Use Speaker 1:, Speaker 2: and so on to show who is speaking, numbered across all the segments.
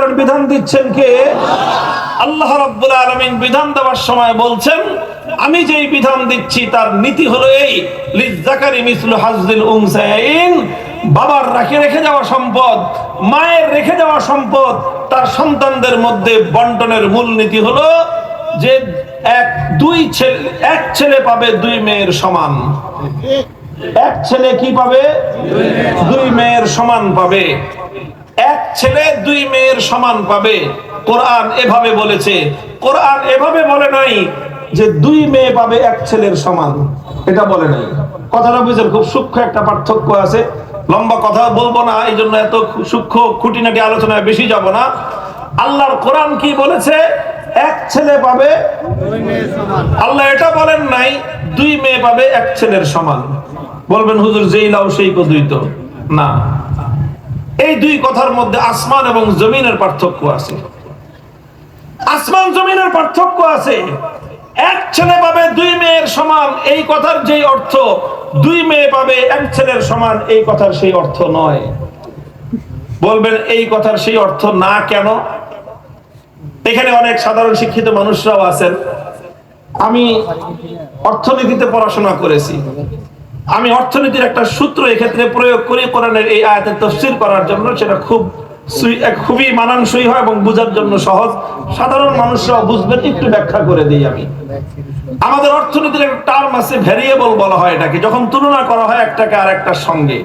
Speaker 1: করেন বিধান দিচ্ছেন কে? আল্লাহ রাব্বুল আলামিন বিধান দেওয়ার সময় বলছেন, আমি যেই বিধান দিচ্ছি তার নীতি হলো এই লিজাকারি মিসলু হাজদিল উনসাইন, বাবার রাখে রেখে যাওয়া সম্পদ, মায়ের রেখে যাওয়া সম্পদ, তার সন্তানদের মধ্যে বন্টনের মূল নীতি হলো যে এক, দুই ছেলে, এক ছেলে পাবে দুই মেয়ের সমান। এক ছেলে কি পাবে? দুই মেয়ের সমান পাবে। ছেলে দুই মেয়ের সমান পাবে। কোরআন এভাবে বলেছে। কোরআন এভাবে বলে নাই যে দুই মেয়ে পাবে এক ছেলের সমান। এটা বলে নাই। কথাটা বুঝেন, খুব সূক্ষ্ম একটা পার্থক্য আছে। লম্বা কথা বলব না এই জন্য এত সূক্ষ্ম খুঁটিনাটি আলোচনায় বেশি যাব না। আল্লাহর কোরআন কি বলেছে? এক ছেলে পাবে, আল্লাহ এটা বলেন নাই, দুই মেয়ে পাবে এক ছেলের সমান। বলবেন, হুজুর, যেই লাও সেই কদুই তো না। এই দুই কথার মধ্যে আসমান এবং জমিনের পার্থক্য আছে। আসমান, জমিনের পার্থক্য আছে। এক ছেলে পাবে দুই মেয়ের সমান, এই কথার যেই অর্থ, দুই মেয়ে পাবে এক ছেলের সমান, এই কথার সেই অর্থ নয়। বলবেন, এই কথার সেই অর্থ না কেন? এখানে অনেক সাধারণ শিক্ষিত মানুষরাও আছেন। আমি অর্থনীতিতে পড়াশোনা করেছি। আমি অর্থনীতির একটা সূত্র এক্ষেত্রে প্রয়োগ করি, কোরআনের এই আয়াতের তফসির করার জন্য। সেটা খুব খুবই মানানসই হয় এবং বোঝার জন্য সহজ। সাধারণ মানুষরা বুঝবেন, একটু ব্যাখ্যা করে দিই আমি। আমাদের অর্থনীতির একটা টার্ম আছে ভ্যারিয়েবল বলা হয় এটাকে। যখন তুলনা করা হয় একটাকে আর একটার সঙ্গে।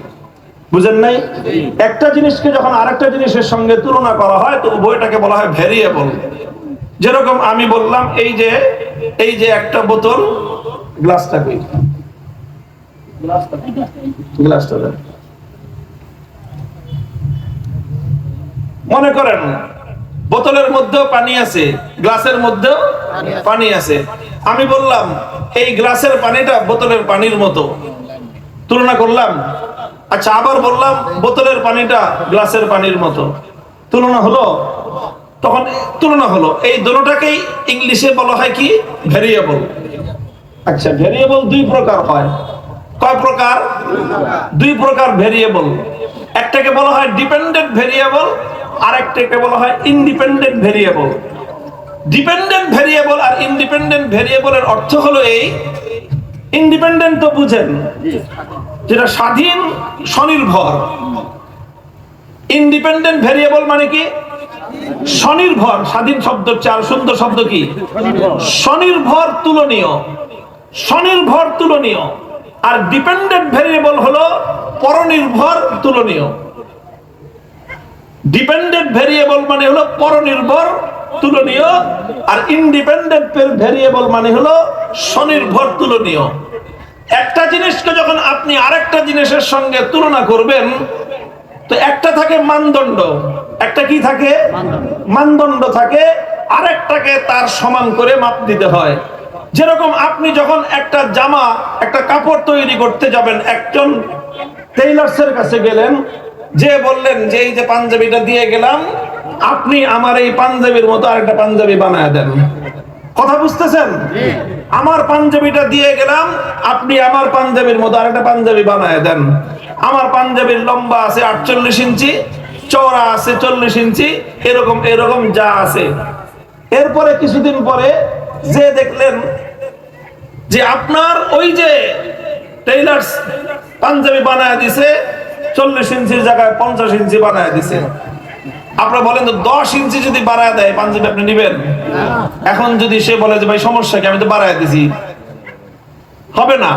Speaker 1: বুঝেন নাই? একটা জিনিসকে যখন আরেকটা জিনিসের সঙ্গে তুলনা করা হয়, তো উভয়টাকে বলা হয় ভ্যারিয়েবল যেরকম আমি বললাম, এই যে এই যে একটা বোতল, গ্লাসটা কই? মনে করেন, বোতলের মধ্যেও পানি আছে, গ্লাসের মধ্যেও পানি আছে। আমি বললাম, এই গ্লাসের পানিটা বোতলের পানির মতো। তুলনা করলাম আচ্ছা আবার বললাম, বোতলের পানিটা গ্লাসের পানির মতো। তুলনা হলো? তখন তুলনা হলো। এই দুটোটাকেই ইংলিশে বলা হয় কি? ভ্যারিয়েবল আচ্ছা ভ্যারিয়েবল দুই প্রকার হয়। কয় প্রকার? দুই প্রকার ভেরিয়েবল একটাকে বলা হয় ডিপেন্ডেন্ট ভেরিয়েবল আর একটাকে বলা হয় ইন্ডিপেন্ডেন্ট ভ্যারিয়েবল ডিপেন্ডেন্ট ভ্যারিয়েবল আর ইন্ডিপেন্ডেন্ট ভেরিয়েবলের অর্থ হলো এই ইন্ডিপেন্ডেন্ট তো বুঝেন, যেটা স্বাধীন, স্বনির্ভর। ইন্ডিপেন্ডেন্ট ভেরিয়েবল মানে কি? স্বনির্ভর, স্বাধীন শব্দ চার সুন্দর শব্দ কি? স্বনির্ভর তুলনীয়। স্বনির্ভর তুলনীয়। আর ডিপেন্ডেন্ট ভ্যারিয়েবল হলো পরনির্ভর তুলনীয়। ডিপেন্ডেন্ট ভ্যারিয়েবল মানে হলো পরনির্ভর তুলনীয় আর ইন্ডিপেন্ডেন্ট ভ্যারিয়েবল মানে হলো স্বনির্ভর তুলনীয়। একটা জিনিসকে যখন আপনি আরেকটা জিনিসের সঙ্গে তুলনা করবেন তো একটা থাকে মানদণ্ড একটা কি থাকে? মানদণ্ড থাকে আরেকটাকে তার সমান করে মাপ দিতে হয়। যেরকম আপনি যখন একটা জামা, একটা কাপড় তৈরি করতে যাবেন, একজন টেইলার্সের কাছে গেলেন, যে বললেন যে এই যে পাঞ্জাবিটা দিয়ে গেলাম, আপনি আমার এই পাঞ্জাবির মতো আরেকটা পাঞ্জাবি বানায় দেন। কথা বুঝতেছেন? আমার পাঞ্জাবিটা দিয়ে গেলাম, আপনি আমার পাঞ্জাবির মতো আরেকটা পাঞ্জাবি বানায় দেন। আমার পাঞ্জাবির লম্বা আছে আটচল্লিশ ইঞ্চি, চওড়া আছে চল্লিশ ইঞ্চি, এরকম এরকম যা আছে। এরপরে কিছুদিন পরে যে দেখলেন যে আপনার ওই যে টেইলার্স পাঞ্জাবি বানায় দিছে, চল্লিশ ইঞ্চির জায়গায় পঞ্চাশ ইঞ্চি বানায় দিছে। আপনারা বলেন তো দশ ইঞ্চি যদি বাড়ায় দেয়, পাঞ্জাবি আপনি নিবেন? এখন যদি সে বলে যে, ভাই, সমস্যা কি? আমি তো বাড়ায় দিছি। হবে না?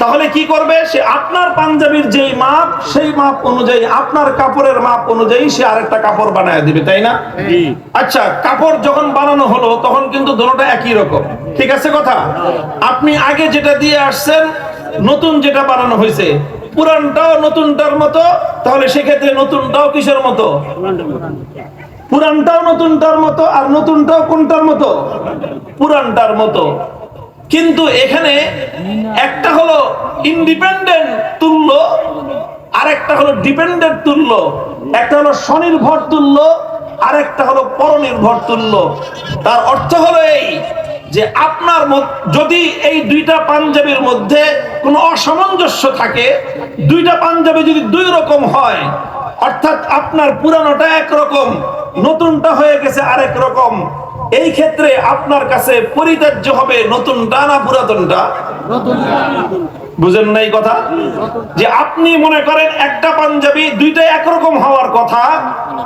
Speaker 1: তাহলে কি করবে? সে আপনার পাঞ্জাবির যেই মাপ সেই মাপ অনুযায়ী আপনার কাপড়ের মাপ অনুযায়ী সে আরেকটা কাপড় বানায় দিবে তাই না? আচ্ছা কাপড় যখন বানানো হলো তখন কিন্তু দুটোটা একই রকম। ঠিক আছে কথা? আপনি আগে যেটা দিয়ে আসছেন নতুন যেটা বানানো হয়েছে পুরানটাও নতুনটার মতো তাহলে সেক্ষেত্রে নতুনটাও কিসের মতো? পুরানটাও নতুনটার মতো আর নতুনটাও কোনটার মতো? পুরানটার মতো। কিন্তু এখানে একটা হলো ইন্ডিপেন্ডেন্ট তুল্য আর একটা হলো ডিপেন্ডেন্ট তুল্য, একটা হলো স্বনির্ভর তুল্য আর একটা হলো পরনির্ভর তুল্য। তার অর্থ হলো এই যে আপনার যদি এই দুইটা পাঞ্জাবির মধ্যে কোনো অসামঞ্জস্য থাকে, দুইটা পাঞ্জাবি যদি দুই রকম হয়, অর্থাৎ আপনার পুরানোটা একরকম, নতুনটা হয়ে গেছে আরেক রকম এই ক্ষেত্রে আপনার কাছে পরিত্যাজ্য হবে নতুন ডানা পুরাতনটা। বুঝেন নাই কথা? যে আপনি মনে করেন একটা পাঞ্জাবি দুইটা একরকম হওয়ার কথা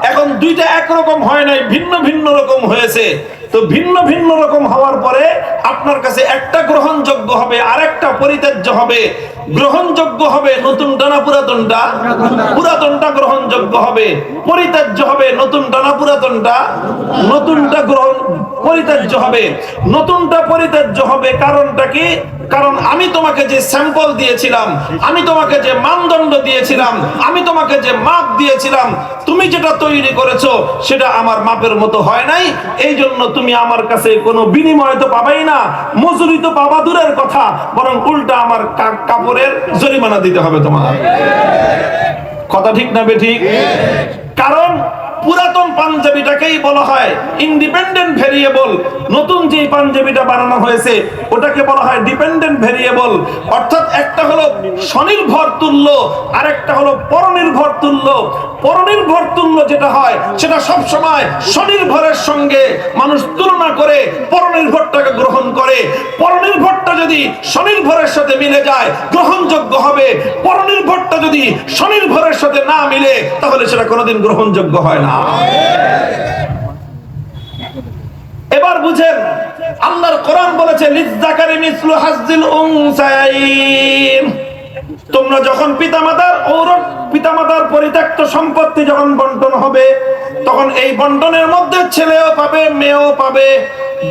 Speaker 1: এখন দুইটা একরকম হয় নাই ভিন্ন ভিন্ন রকম হয়েছে। তো ভিন্ন ভিন্ন রকম হওয়ার পরে আপনার কাছে একটা গ্রহণযোগ্য হবে, আরেকটা পরিত্যাজ্য হবে। গ্রহণযোগ্য হবে নতুনটা না পুরাতনটা পুরাতনটা গ্রহণযোগ্য হবে। পরিত্যাজ্য হবে নতুনটা না পুরাতনটা, নতুনটা গ্রহণ, পরিত্যাজ্য হবে। নতুনটা পরিত্যাজ্য হবে কারণটা কি? কারণ আমি তোমাকে যে স্যাম্পল দিয়েছিলাম, আমি তোমাকে যে মানদণ্ড দিয়েছিলাম, আমি তোমাকে যে মাপ দিয়েছিলাম, তুমি যেটা তৈরি করেছ, সেটা আমার মাপের মতো হয় নাই। এই জন্য তুমি আমার কাছে কোনো বিনিময় তো পাবাই না মজুরি তো পাবা দূরের কথা বরং উল্টা আমার কাপড়ের জরিমানা দিতে হবে তোমার। কথা ঠিক না বে ঠিক। কারণ পুরাতন পাঞ্জাবিটাকেই বলা হয় ইন্ডিপেন্ডেন্ট ভেরিয়েবল নতুন যে পাঞ্জাবিটা বানানো হয়েছে, ওটাকে বলা হয় ডিপেন্ডেন্ট ভেরিয়েবল অর্থাৎ একটা হলো স্বনির্ভর তুল্য আর একটা হলো পরনির্ভর তুল্য। পরনির্ভর তুল্য যেটা হয়, সেটা সব সময় স্বনির্ভরের সঙ্গে মানুষ তুলনা করে, পরনির্ভরটাকে গ্রহণ করে। পরনির্ভরটা যদি স্বনির্ভরের সাথে মিলে যায়, গ্রহণযোগ্য হবে। যদি স্বনির্ভরের সাথে না মিলে, তাহলে সেটা কোনোদিন গ্রহণযোগ্য হয় না। এবার বুঝেন, আল্লাহর কোরআন বলেছে তোমরা যখন পিতামাতার ঔরত, পিতামাতার পরিত্যক্ত সম্পত্তি যখন বন্টন হবে, তখন এই বন্টনের মধ্যে ছেলেও পাবে, মেয়েও পাবে।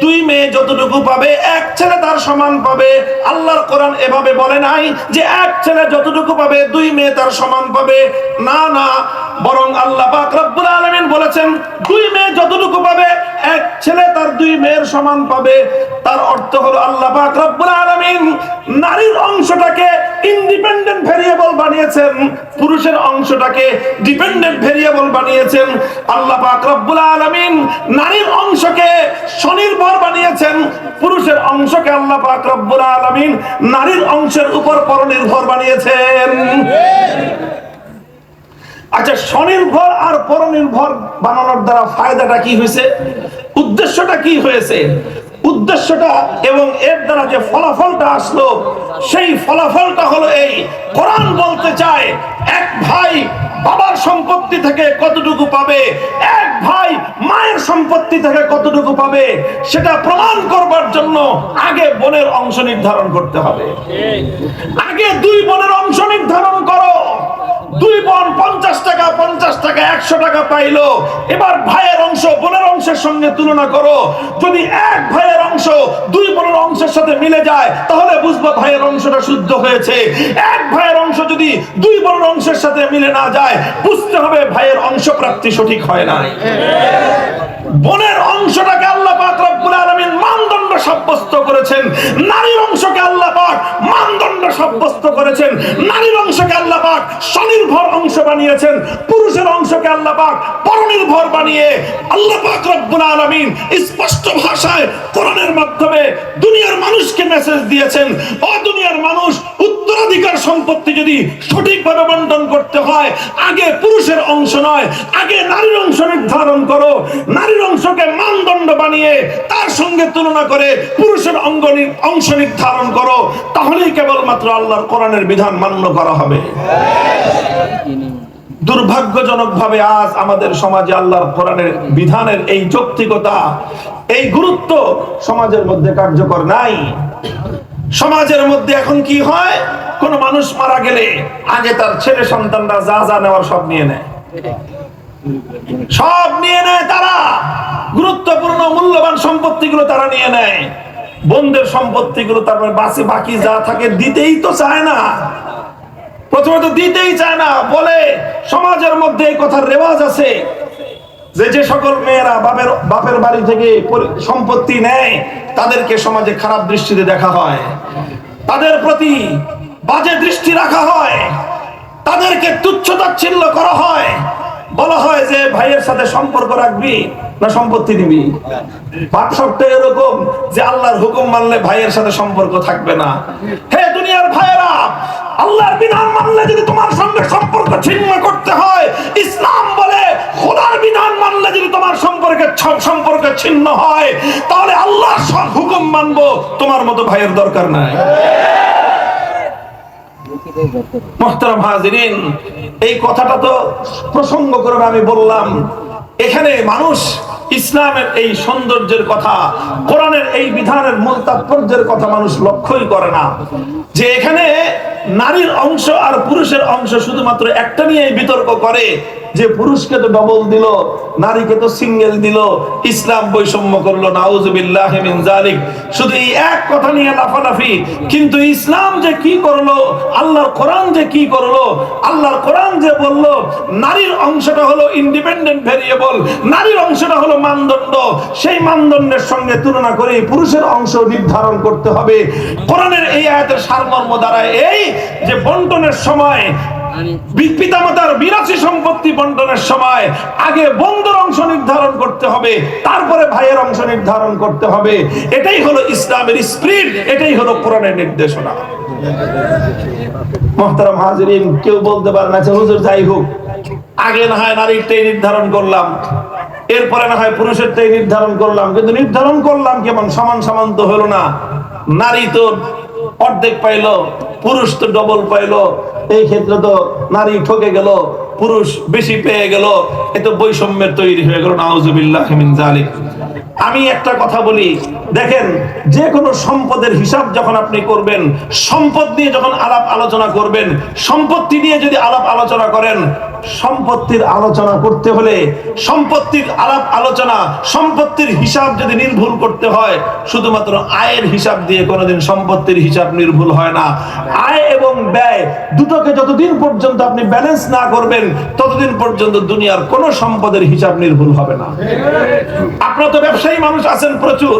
Speaker 1: দুই মেয়ে যতটুকু পাবে, এক ছেলে তার সমান পাবে। আল্লাহর কোরআন এভাবে বলে নাই যে এক ছেলে যতটুকু পাবে, দুই মেয়ে তার সমান পাবে। না না, বরং আল্লাহ পাক রব্বুল আলামিন বলেছেন, দুই মেয়ে যতটুকু পাবে, এক ছেলে তার দুই মেয়ের সমান পাবে। তার অর্থ হলো আল্লাহ পাক রব্বুল আলামিন নারীর অংশটাকে ইন্ডিপেন্ডেন্ট ভেরিয়েবল বানিয়েছেন পুরুষের অংশটাকে ডিপেন্ডেন্ট ভেরিয়েবল বানিয়েছেন। আল্লাহ পাক রব্বুল আলামিন নারীর অংশকে স্বনির্ভর বানিয়েছেন, পুরুষের অংশকে আল্লাহ পাক রব্বুল আলামিন নারীর অংশের উপর পরনির্ভর বানিয়েছেন। আচ্ছা স্বনির্ভর আর পরনির্ভর বানানোর দ্বারা ফায়দাটা কি হয়েছে? উদ্দেশ্যটা কি হয়েছে? উদ্দেশ্যটা এবং এর দ্বারা যে ফলাফলটা আসলো, সেই ফলাফলটা হলো এই, কোরআন বলতে চায়, এক ভাই বাবার সম্পত্তি থেকে কতটুকু পাবে, এক ভাই মায়ের সম্পত্তি থেকে কতটুকু পাবে, সেটা প্রমাণ করবার জন্য আগে বোনের অংশ নির্ধারণ করতে হবে। আগে দুই বোনের অংশ নির্ধারণ করো দুই বোন পঞ্চাশ টাকা পঞ্চাশ টাকা একশো টাকা পাইলো। এবার ভাইয়ের অংশ বোনের অংশের সঙ্গে তুলনা করো। যদি এক ভাইয়ের অংশ দুই বোনের অংশের সাথে মিলে যায় তাহলে বুঝব ভাইয়ের অংশটা শুদ্ধ হয়েছে। এক ভাইয়ের অংশ যদি দুই বোনের অংশের সাথে মিলে না যায় বুঝতে হবে ভাইয়ের অংশ প্রাপ্তি সঠিক হয় না। বোনের অংশটাকে আল্লাহ বানিয়েছেন। পুরুষের অংশকে আল্লাহ পাক পরনির্ভর বানিয়ে আল্লাহ পাক রব্বুল আলামিন স্পষ্ট ভাষায় কোরআনের মাধ্যমে দুনিয়ার মানুষকে মেসেজ দিয়েছেন। ও দুনিয়ার মানুষ উত্তরাধিকার সম্পত্তি যদি সঠিকভাবে বন্টন করতে হয়, আগে পুরুষের অংশ নয়, আগে নারীর অংশ নির্ধারণ করো। নারীর অংশকে মানদণ্ড বানিয়ে তার সঙ্গে তুলনা করে পুরুষের অঙ্গ অংশ নির্ধারণ করো। তাহলেই কেবলমাত্র আল্লাহর কোরআনের বিধান মান্য করা হবে। দুর্ভাগ্যজনক ভাবে আজ আমাদের সমাজে আল্লাহর কোরআনের বিধানের এই যৌক্তিকতা, এই গুরুত্ব সমাজের মধ্যে কার্যকর নাই। সমাজের মধ্যে এখন কি হয়? কোন মানুষ মারা গেলে আগে তার ছেলে সন্তানরা যা যা নেওয়ার সব নিয়ে নেয়। সব নিয়ে নেয় তারা। গুরুত্বপূর্ণ মূল্যবান সম্পত্তিগুলো তারা নিয়ে নেয়। বোনদের সম্পত্তিগুলো তারপরে বাসে বাকি যা থাকে দিতেই তো চায় না। প্রথমে তো দিতেই চায় না, বলে সমাজের মধ্যে এই কথার রেওয়াজ আছে যে যে সকল মেয়েরা বাপের বাপের বাড়ি থেকে সম্পত্তি নেয়, তাদেরকে সমাজে খারাপ দৃষ্টিতে দেখা হয়। তাদের প্রতি বাজে দৃষ্টি রাখা হয়। তাদেরকে তুচ্ছ তাচ্ছিল্য করা হয়। বলা হয় যে, ভাইয়ের সাথে সম্পর্ক রাখবি না সম্পত্তি নিবি? বাপ এরকম যে, আল্লাহর হুকুম মানলে ভাইয়ের সাথে সম্পর্ক থাকবে না। হে দুনিয়ার ভাইয়েরা আল্লাহর বিধান মানলে যদি তোমার সঙ্গে সম্পর্ক ছিন্ন করতে হয়, ইসলাম বলে খোদার বিধান মানলে যদি তোমার সম্পর্কে সম্পর্ক ছিন্ন হয়, তাহলে আল্লাহর সব হুকুম মানবো। তোমার মতো ভাইয়ের দরকার নাই। এই কথাটা তো প্রসঙ্গ করে আমি বললাম। এখানে মানুষ ইসলামের এই সৌন্দর্যের কথা, কোরআনের এই বিধানের মূল তাৎপর্যের কথা মানুষ লক্ষ্যই করে না। যে এখানে নারীর অংশ আর পুরুষের অংশ শুধুমাত্র একটা নিয়ে বিতর্ক করে যে পুরুষকে তো ডবল দিল, নারীকে তো সিঙ্গেল দিল, ইসলাম বৈষম্য করল জালিক শুধু এই এক কথা নিয়ে লাফালাফি, কিন্তু ইসলাম যে কি করল, আল্লাহর কোরআন যে কি করল, আল্লাহর কোরআন যে বলল, নারীর অংশটা হলো ইন্ডিপেন্ডেন্ট ভেরিয়েবল নারীর অংশটা হলো মানদণ্ড। সেই মানদণ্ডের সঙ্গে তুলনা করে পুরুষের অংশ নির্ধারণ করতে হবে। কোরআনের এই আয়াতের সারমর্ম দ্বারা এই যে বন্টনের সময় পিতামাতার বিরাশি সম্পত্তি বন্টনের সময় আগে বন্ধুর অংশ নির্ধারণ করতে হবে তারপরে ভাইয়ের অংশ নির্ধারণ করতে হবে। এটাই হলো ইসলামের স্পিরিট এটাই হলো কোরআনের নির্দেশনা। মোহতারাম হাজিরিন কেউ বলতে পারে না হুজুর যাই হোক আগে না হয় নারীর নারীরটাই নির্ধারণ করলাম এরপরে না হয় পুরুষের পুরুষেরটাই নির্ধারণ করলাম কিন্তু নির্ধারণ করলাম কেমন? সমান সমান তো হলো না। নারী তো অর্ধেক পাইলো, পুরুষ তো ডবল পাইলো। এই ক্ষেত্রে তো নারী ঠকে গেল, পুরুষ বেশি পেয়ে গেল। এ তো বৈষম্যের তৈরি হয়ে গেল, নাউজুবিল্লাহ মিন জালিক আমি একটা কথা বলি। দেখেন যে কোনো সম্পদের হিসাব যখন আপনি করবেন, সম্পদ নিয়ে যখন আলাপ আলোচনা করবেন, সম্পত্তি নিয়ে যদি আলাপ আলোচনা করেন, সম্পত্তির আলোচনা করতে হলে সম্পত্তির আলাপ আলোচনা, সম্পত্তির হিসাব যদি নির্ভুল করতে হয়, শুধুমাত্র আয়ের হিসাব দিয়ে কোনোদিন সম্পত্তির হিসাব নির্ভুল হয় না। আয় এবং ব্যয় দুটোকে যতদিন পর্যন্ত আপনি ব্যালেন্স না করবেন, ততদিন পর্যন্ত দুনিয়ার কোনো সম্পদের হিসাব নির্ভুল হবে না। আপনার তো ব্যবসায়ী মানুষ আছেন প্রচুর।